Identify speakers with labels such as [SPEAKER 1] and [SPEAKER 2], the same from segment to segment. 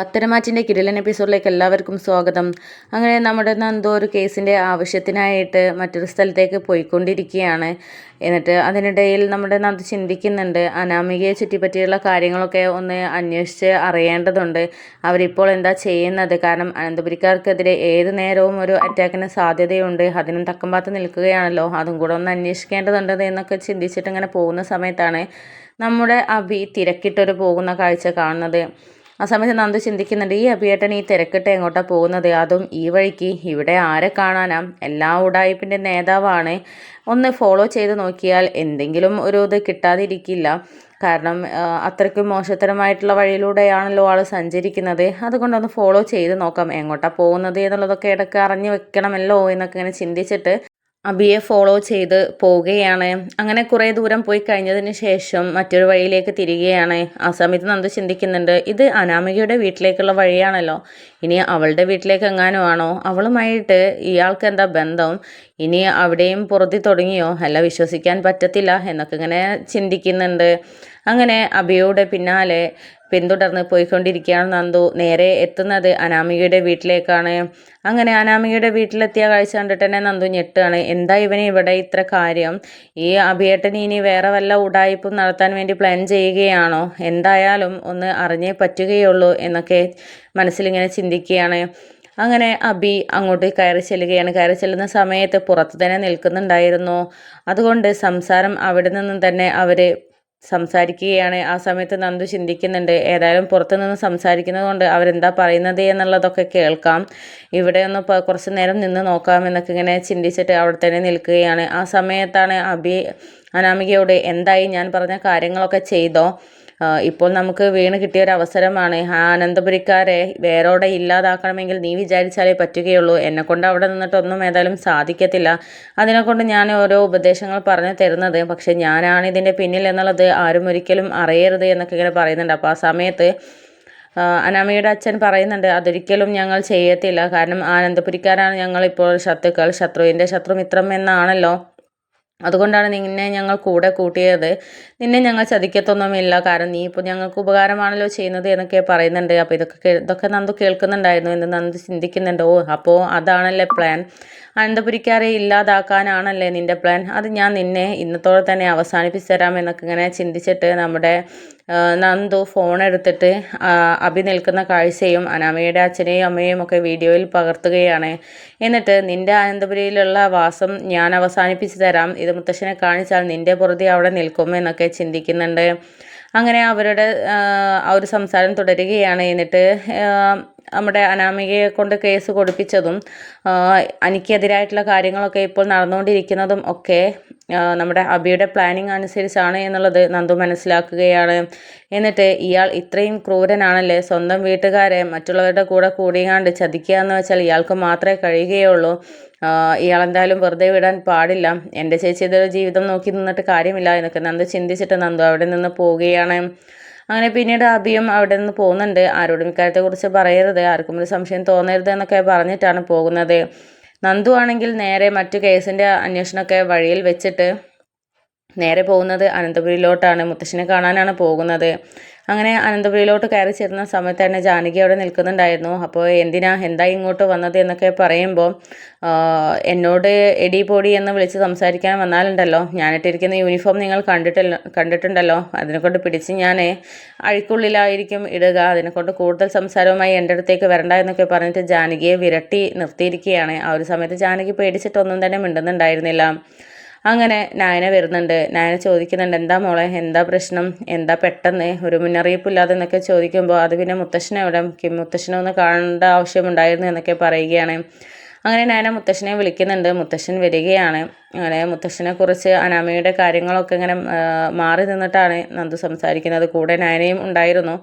[SPEAKER 1] പത്തരമാറ്റിന്റെ കിരലൻ എപ്പിസോഡിലേക്ക് എല്ലാവർക്കും സ്വാഗതം. അങ്ങനെ നമ്മുടെ എന്തോ ഒരു കേസിന്റെ ആവശ്യത്തിനായിട്ട് മറ്റൊരു സ്ഥലത്തേക്ക് പോയിക്കൊണ്ടിരിക്കുകയാണ്. എന്നിട്ട് അതിനിടയിൽ നമ്മുടെ നന്ദു ചിന്തിക്കുന്നുണ്ട് അനാമികയെ ചുറ്റിപ്പറ്റിയുള്ള കാര്യങ്ങളൊക്കെ ഒന്ന് അന്വേഷിച്ച് അറിയേണ്ടതുണ്ട്. അവരിപ്പോൾ എന്താ ചെയ്യുന്നത്? കാരണം അനന്തപുരിക്കാർക്കെതിരെ ഏത് നേരവും ഒരു അറ്റാക്കിന് സാധ്യതയുണ്ട്. അതിനും തക്കം പാത്ത് നിൽക്കുകയാണല്ലോ. അതും കൂടെ ഒന്ന് അന്വേഷിക്കേണ്ടതുണ്ട് എന്നൊക്കെ ചിന്തിച്ചിട്ട് ഇങ്ങനെ പോകുന്ന സമയത്താണ് നമ്മുടെ അഭി തിരക്കിട്ടൊരു പോകുന്ന കാഴ്ച കാണുന്നത്. ആ സമയത്ത് നന്ദു ചിന്തിക്കുന്നുണ്ട് ഈ അഭിയേട്ടൻ ഈ തിരക്കിട്ട് എങ്ങോട്ടാണ് പോകുന്നത്? അതും ഈ വഴിക്ക്. ഇവിടെ ആരെ കാണാനാ? എല്ലാ ഉടായ്പിന്റെ നേതാവാണ്. ഒന്ന് ഫോളോ ചെയ്ത് നോക്കിയാൽ എന്തെങ്കിലും ഒരു ഇത് കിട്ടാതിരിക്കില്ല. കാരണം അത്രയ്ക്കും മോശത്തരമായിട്ടുള്ള വഴിയിലൂടെയാണല്ലോ ആൾ സഞ്ചരിക്കുന്നത്. അതുകൊണ്ടൊന്ന് ഫോളോ ചെയ്ത് നോക്കാം എങ്ങോട്ടാണ് പോകുന്നത് എന്നുള്ളതൊക്കെ ഇടയ്ക്ക് അറിഞ്ഞു വെക്കണമല്ലോ എന്നൊക്കെ ഇങ്ങനെ ചിന്തിച്ചിട്ട് അബിയെ ഫോളോ ചെയ്ത് പോവുകയാണ്. അങ്ങനെ കുറേ ദൂരം പോയി കഴിഞ്ഞതിന് ശേഷം മറ്റൊരു വഴിയിലേക്ക് തിരികെയാണ് ആ സമയത്ത് നന്ദു ചിന്തിക്കുന്നുണ്ട് ഇത് അനാമികയുടെ വീട്ടിലേക്കുള്ള വഴിയാണല്ലോ. ഇനി അവളുടെ വീട്ടിലേക്ക് എങ്ങാനും ആണോ? അവളുമായിട്ട് ഇയാൾക്ക് എന്താ ബന്ധം? ഇനി അവിടെയും പുറത്തി തുടങ്ങിയോ? അല്ല വിശ്വസിക്കാൻ പറ്റത്തില്ല എന്നൊക്കെ ഇങ്ങനെ ചിന്തിക്കുന്നുണ്ട്. അങ്ങനെ അബിയുടെ പിന്നാലെ പിന്തുടർന്ന് പോയിക്കൊണ്ടിരിക്കുകയാണ് നന്ദു. നേരെ എത്തുന്നത് അനാമികയുടെ വീട്ടിലേക്കാണ്. അങ്ങനെ അനാമികയുടെ വീട്ടിലെത്തിയ കാഴ്ച കണ്ടിട്ട് തന്നെ നന്ദു ഞെട്ടാണ്. എന്താ ഇവന് ഇവിടെ ഇത്ര കാര്യം? ഈ അഭിയേട്ടൻ ഇനി വേറെ വല്ല ഉടായ്പും നടത്താൻ വേണ്ടി പ്ലാൻ ചെയ്യുകയാണോ? എന്തായാലും ഒന്ന് അറിഞ്ഞേ പറ്റുകയുള്ളൂ എന്നൊക്കെ മനസ്സിലിങ്ങനെ ചിന്തിക്കുകയാണ്. അങ്ങനെ അബി അങ്ങോട്ട് കയറി ചെല്ലുകയാണ്. കയറി ചെല്ലുന്ന സമയത്ത് പുറത്ത് തന്നെ നിൽക്കുന്നുണ്ടായിരുന്നു. അതുകൊണ്ട് സംസാരം അവിടെ നിന്നും തന്നെ അവർ സംസാരിക്കുകയാണ്. ആ സമയത്ത് നന്ദു ചിന്തിക്കുന്നുണ്ട് ഏതായാലും പുറത്തു നിന്ന് സംസാരിക്കുന്നത് കൊണ്ട് അവരെന്താ പറയുന്നത് എന്നുള്ളതൊക്കെ കേൾക്കാം. ഇവിടെ ഒന്ന് കുറച്ച് നേരം നിന്ന് നോക്കാം എന്നൊക്കെ ഇങ്ങനെ ചിന്തിച്ചിട്ട് അവിടെ തന്നെ നിൽക്കുകയാണ്. ആ സമയത്താണ് അഭി അനാമികയോട് എന്തായി? ഞാൻ പറഞ്ഞ കാര്യങ്ങളൊക്കെ ചെയ്തോ? ഇപ്പോൾ നമുക്ക് വീണ് കിട്ടിയ ഒരു അവസരമാണ്. ആ അനന്തപുരിക്കാരെ വേരോടെ ഇല്ലാതാക്കണമെങ്കിൽ നീ വിചാരിച്ചാലേ പറ്റുകയുള്ളൂ. എന്നെ കൊണ്ട് അവിടെ നിന്നിട്ടൊന്നും ഏതായാലും സാധിക്കത്തില്ല. അതിനെക്കൊണ്ട് ഞാൻ ഓരോ ഉപദേശങ്ങൾ പറഞ്ഞു തരുന്നത്. പക്ഷെ ഞാനാണ് ഇതിന്റെ പിന്നിൽ എന്നുള്ളത് ആരും ഒരിക്കലും അറിയരുത് എന്നൊക്കെ ഇങ്ങനെ പറയുന്നുണ്ട്. അപ്പോൾ ആ സമയത്ത് അനാമയുടെ അച്ഛൻ പറയുന്നുണ്ട് അതൊരിക്കലും ഞങ്ങൾ ചെയ്യത്തില്ല. കാരണം ആനന്ദപുരിക്കാരാണ് ഞങ്ങളിപ്പോൾ ശത്രുക്കൾ. ശത്രുവിന്റെ ശത്രുമിത്രം എന്നാണല്ലോ. അതുകൊണ്ടാണ് നിന്നെ ഞങ്ങൾ കൂടെ കൂട്ടിയത്. നിന്നെ ഞങ്ങൾ ചതിക്കത്തൊന്നുമില്ല. കാരണം നീ ഇപ്പോൾ ഞങ്ങൾക്ക് ഉപകാരമാണല്ലോ ചെയ്യുന്നത് എന്നൊക്കെ പറയുന്നുണ്ട്. അപ്പോൾ ഇതൊക്കെ ഇതൊക്കെ നന്ദു കേൾക്കുന്നുണ്ടായിരുന്നു എന്ന് നന്ദു ചിന്തിക്കുന്നുണ്ട്. ഓ അപ്പോൾ അതാണല്ലേ പ്ലാൻ അനന്തപുരിക്കാരെ ഇല്ലാതാക്കാനാണല്ലേ നിന്റെ പ്ലാൻ അത് ഞാൻ നിന്നെ ഇന്നത്തോടെ തന്നെ അവസാനിപ്പിച്ച് തരാം എന്നൊക്കെ ഇങ്ങനെ ചിന്തിച്ചിട്ട് നമ്മുടെ നന്ദു ഫോണെടുത്തിട്ട് അഭി നിൽക്കുന്ന കാഴ്ചയും അനാമയുടെ അച്ഛനെയും അമ്മയും ഒക്കെ വീഡിയോയിൽ പകർത്തുകയാണ്. എന്നിട്ട് നിന്റെ ആനന്ദപുരിയിലുള്ള വാസം ഞാൻ അവസാനിപ്പിച്ച് തരാം. ഇത് മുത്തശ്ശനെ കാണിച്ചാൽ നിന്റെ പുറതി അവിടെ നിൽക്കും എന്നൊക്കെ ചിന്തിക്കുന്നുണ്ട്. അങ്ങനെ അവരുടെ ആ ഒരു സംസാരം തുടരുകയാണ്. എന്നിട്ട് നമ്മുടെ അനാമികയെ കൊണ്ട് കേസ് കൊടുപ്പിച്ചതും എനിക്കെതിരായിട്ടുള്ള കാര്യങ്ങളൊക്കെ ഇപ്പോൾ നടന്നുകൊണ്ടിരിക്കുന്നതും ഒക്കെ നമ്മുടെ അബിയുടെ പ്ലാനിങ് അനുസരിച്ചാണ് എന്നുള്ളത് നന്ദു മനസ്സിലാക്കുകയാണ്. എന്നിട്ട് ഇയാൾ ഇത്രയും ക്രൂരനാണല്ലേ? സ്വന്തം വീട്ടുകാരെ മറ്റുള്ളവരുടെ കൂടെ കൂടിയാണ്ട് ചതിക്കുക എന്ന് വെച്ചാൽ ഇയാൾക്ക് മാത്രമേ കഴിയുകയുള്ളൂ. ഇയാൾ എന്തായാലും വെറുതെ വിടാൻ പാടില്ല. എന്റെ ചേച്ചിയുടെ ജീവിതം നോക്കി നിന്നിട്ട് കാര്യമില്ല എന്നൊക്കെ നന്ദു ചിന്തിച്ചിട്ട് നന്ദു അവിടെ നിന്ന് പോവുകയാണ്. അങ്ങനെ പിന്നീട് അഭിയും അവിടെ നിന്ന് പോകുന്നുണ്ട്. ആരോടും ഇക്കാര്യത്തെക്കുറിച്ച് പറയരുത്. ആർക്കും ഒരു സംശയം തോന്നരുത് എന്നൊക്കെ പറഞ്ഞിട്ടാണ് പോകുന്നത്. നന്ദു ആണെങ്കിൽ നേരെ മറ്റു കേസിന്റെ അന്വേഷണമൊക്കെ വഴിയിൽ വെച്ചിട്ട് നേരെ പോകുന്നത് അനന്തപുരിയിലോട്ടാണ് മുത്തശ്ശനെ കാണാനാണ് പോകുന്നത്. അങ്ങനെ അനന്തപുരിയിലോട്ട് കയറി ചേരുന്ന സമയത്ത് തന്നെ ജാനകി അവിടെ നിൽക്കുന്നുണ്ടായിരുന്നു. അപ്പോൾ എന്തിനാ എന്താ ഇങ്ങോട്ട് വന്നത് എന്നൊക്കെ പറയുമ്പോൾ എന്നോട് എടി പൊടി എന്ന് വിളിച്ച് സംസാരിക്കാൻ വന്നാലുണ്ടല്ലോ. ഞാനിട്ടിരിക്കുന്ന യൂണിഫോം നിങ്ങൾ കണ്ടിട്ടില്ല കണ്ടിട്ടുണ്ടല്ലോ. അതിനെക്കൊണ്ട് പിടിച്ച് ഞാൻ അഴുക്കുള്ളിലായിരിക്കും ഇടുക. അതിനെക്കൊണ്ട് കൂടുതൽ സംസാരവുമായി എന്റെ അടുത്തേക്ക് വരണ്ട എന്നൊക്കെ പറഞ്ഞിട്ട് ജാനകിയെ വിരട്ടി നിർത്തിയിരിക്കുകയാണ്. ആ ഒരു സമയത്ത് ജാനകി പേടിച്ചിട്ടൊന്നും തന്നെ മിണ്ടുന്നുണ്ടായിരുന്നില്ല. അങ്ങനെ നായന വരുന്നുണ്ട്. നായന ചോദിക്കുന്നുണ്ട് എന്താ മോളെ എന്താ പ്രശ്നം? എന്താ പെട്ടെന്ന്? ഒരു മുന്നറിയിപ്പില്ലാതെ എന്നൊക്കെ ചോദിക്കുമ്പോൾ അത് പിന്നെ മുത്തശ്ശനെ എവിടെ മുത്തശ്ശനെ ഒന്ന് കാണേണ്ട ആവശ്യമുണ്ടായിരുന്നു എന്നൊക്കെ പറയുകയാണ്. അങ്ങനെ നായന മുത്തശ്ശനെ വിളിക്കുന്നുണ്ട്. മുത്തശ്ശൻ വരികയാണ്. അങ്ങനെ മുത്തശ്ശനെ കുറിച്ച് അനാമയുടെ കാര്യങ്ങളൊക്കെ ഇങ്ങനെ മാറി നിന്നിട്ടാണ് നന്ദു സംസാരിക്കുന്നത്. കൂടെ നായനയും ഉണ്ടായിരുന്നു.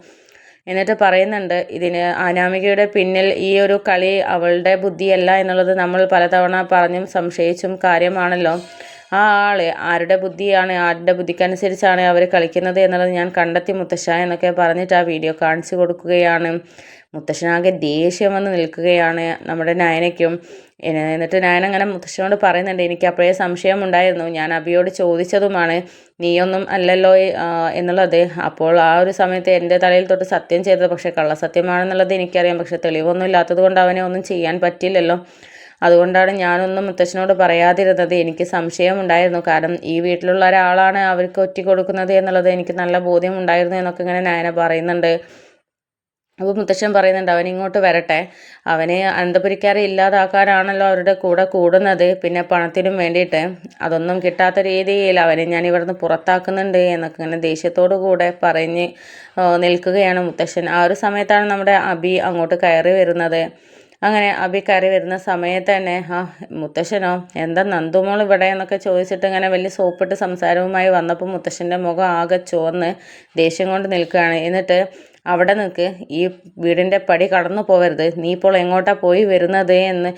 [SPEAKER 1] എന്നിട്ട് പറയുന്നുണ്ട് ഇതിന് അനാമികയുടെ പിന്നിൽ ഈ ഒരു കളി അവളുടെ ബുദ്ധിയല്ല എന്നുള്ളത് നമ്മൾ പലതവണ പറഞ്ഞും സംശയിച്ചും കാര്യമാണല്ലോ. ആ ആൾ ആരുടെ ബുദ്ധിയാണ് ആരുടെ ബുദ്ധിക്കനുസരിച്ചാണ് അവർ കളിക്കുന്നത് എന്നുള്ളത് ഞാൻ കണ്ടെത്തി മുത്തശ്ശ എന്നൊക്കെ പറഞ്ഞിട്ട് ആ വീഡിയോ കാണിച്ചു കൊടുക്കുകയാണ്. മുത്തശ്ശനാകെ ദേഷ്യം വന്ന് നിൽക്കുകയാണ് നമ്മുടെ നയനയ്ക്കും. എന്നിട്ട് നയൻ അങ്ങനെ മുത്തശ്ശനോട് പറയുന്നുണ്ട് എനിക്ക് അപ്പോഴേ സംശയമുണ്ടായിരുന്നു ഞാൻ അബിയോട് ചോദിച്ചതുമാണ്. നീയൊന്നും അല്ലല്ലോ എന്നുള്ളത്. അപ്പോൾ ആ ഒരു സമയത്ത് എന്റെ തലയിൽ തൊട്ട് സത്യം ചെയ്തത് പക്ഷേ കള്ളസത്യമാണെന്നുള്ളത് എനിക്കറിയാം. പക്ഷേ തെളിവൊന്നും ഇല്ലാത്തത് കൊണ്ട് അവനെ ഒന്നും ചെയ്യാൻ പറ്റില്ലല്ലോ. അതുകൊണ്ടാണ് ഞാനൊന്നും മുത്തച്ഛനോട് പറയാതിരുന്നത്. എനിക്ക് സംശയമുണ്ടായിരുന്നു. കാരണം ഈ വീട്ടിലുള്ള ഒരാളാണ് അവർക്ക് ഒറ്റ കൊടുക്കുന്നത് എന്നുള്ളത് എനിക്ക് നല്ല ബോധ്യം ഉണ്ടായിരുന്നു എന്നൊക്കെ ഇങ്ങനെ നയന പറയുന്നുണ്ട്. അപ്പോൾ മുത്തശ്ശൻ പറയുന്നുണ്ട് അവൻ ഇങ്ങോട്ട് വരട്ടെ. അവനെ അനന്തപുരിക്കാരെ ഇല്ലാതാക്കാനാണല്ലോ അവരുടെ കൂടെ കൂടുന്നത്. പിന്നെ പണത്തിനും വേണ്ടിയിട്ട് അതൊന്നും കിട്ടാത്ത രീതിയിൽ അവനെ ഞാൻ ഇവിടുന്ന് പുറത്താക്കുന്നുണ്ട് എന്നൊക്കെ ഇങ്ങനെ ദേഷ്യത്തോടു കൂടെ പറഞ്ഞ് നിൽക്കുകയാണ് മുത്തശ്ശൻ. ആ ഒരു സമയത്താണ് നമ്മുടെ അബി അങ്ങോട്ട് കയറി വരുന്നത്. അങ്ങനെ അബി കയറി വരുന്ന സമയത്ത് തന്നെ ആ മുത്തശ്ശനോ എന്താ നന്ദുമോൾ ഇവിടെ? എന്നൊക്കെ ചോദിച്ചിട്ട് ഇങ്ങനെ വലിയ സോപ്പിട്ട് സംസാരവുമായി വന്നപ്പോൾ മുത്തശ്ശന്റെ മുഖം ആകെ ചുവന്ന് ദേഷ്യം കൊണ്ട് നിൽക്കുകയാണ്. എന്നിട്ട് അവിടെ നിൽക്ക് ഈ വീടിന്റെ പടി കടന്നു പോകരുത് നീ ഇപ്പോൾ എങ്ങോട്ടാ പോയി വരുന്നത് എന്ന്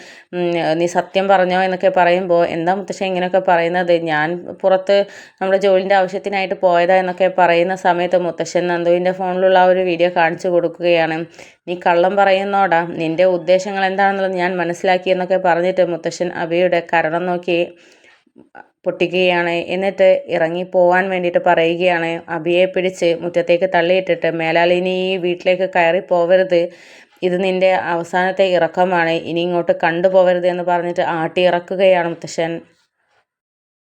[SPEAKER 1] നീ സത്യം പറഞ്ഞോ എന്നൊക്കെ പറയുമ്പോൾ എന്താ മുത്തശ്ശൻ ഇങ്ങനെയൊക്കെ പറയുന്നത്? ഞാൻ പുറത്ത് നമ്മുടെ ജോലിന്റെ ആവശ്യത്തിനായിട്ട് പോയതാ എന്നൊക്കെ പറയുന്ന സമയത്ത് മുത്തശ്ശൻ നന്ദുവിന്റെ ഫോണിലുള്ള ആ ഒരു വീഡിയോ കാണിച്ചു കൊടുക്കുകയാണ്. നീ കള്ളം പറയുന്നോടാ. നിന്റെ ഉദ്ദേശങ്ങൾ എന്താണെന്നുള്ളത് ഞാൻ മനസ്സിലാക്കി എന്നൊക്കെ പറഞ്ഞിട്ട് മുത്തശ്ശൻ അബിയുടെ കരണം നോക്കി. പൊട്ടിക്കുകയാണ്. എന്നിട്ട് ഇറങ്ങി പോവാൻ വേണ്ടിയിട്ട് പറയുകയാണ്. അഭിയെ പിടിച്ച് മുറ്റത്തേക്ക് തള്ളിയിട്ടിട്ട് മേലാൽ ഇനി ഈ വീട്ടിലേക്ക് കയറി പോവരുത്. ഇത് നിന്റെ അവസാനത്തെ ഇറക്കമാണ്. ഇനി ഇങ്ങോട്ട് കണ്ടുപോകരുത് എന്ന് പറഞ്ഞിട്ട് ആട്ടി ഇറക്കുകയാണ് മുത്തശ്ശൻ.